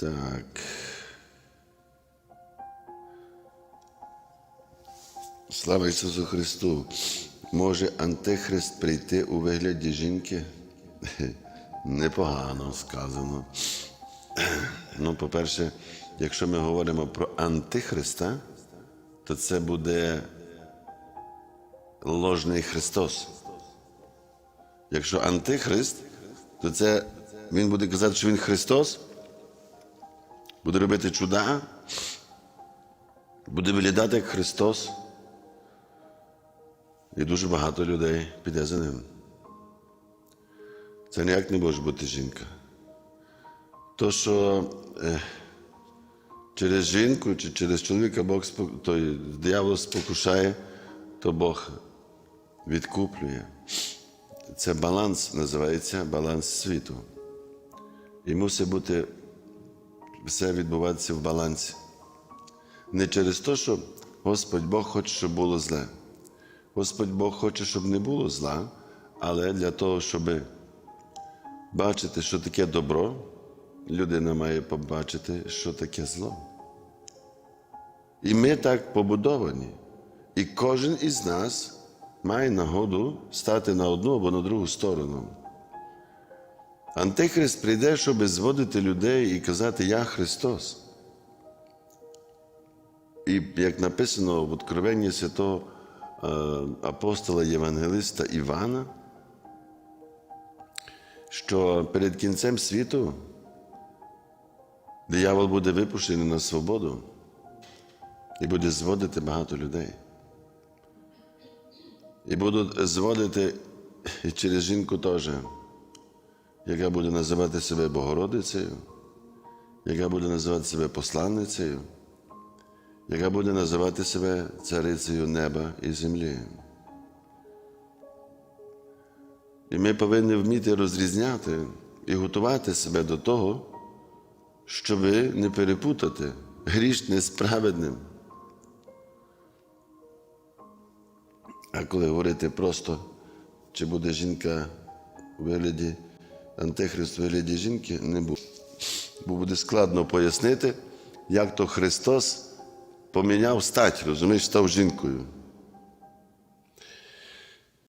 Так. Слава Ісусу Христу! Може Антихрист прийти у вигляді жінки? Непогано сказано. Ну, по-перше, якщо ми говоримо про Антихриста, то це буде ложний Христос. Якщо Антихрист, то це він буде казати, що він Христос, буде робити чуда, буде виглядати як Христос. І дуже багато людей піде за ним. Це ніяк не може бути жінка. То, що е, через жінку чи через чоловіка Бог той, диявол спокушає, то Бог відкуплює. Це баланс називається баланс світу. І мусить бути все відбуватися в балансі. Не через те, що Господь Бог хоче, щоб було зле. Господь Бог хоче, щоб не було зла, але для того, щоб бачити, що таке добро, людина має побачити, що таке зло. І ми так побудовані. І кожен із нас має нагоду стати на одну або на другу сторону. Антихрист прийде, щоб зводити людей і казати Я Христос. І як написано в Откровенні святого е, апостола Євангелиста Івана, що перед кінцем світу диявол буде випущений на свободу і буде зводити багато людей. І будуть зводити через жінку теж, яка буде називати себе Богородицею, яка буде називати себе посланницею, яка буде називати себе царицею неба і землі. І ми повинні вміти розрізняти і готувати себе до того, щоб не перепутати грішне з праведним. А коли говорити просто, чи буде жінка у вигляді Антихрист у вигляді жінки, не буде. Бо буде складно пояснити, як то Христос поміняв стать, розумієш, став жінкою.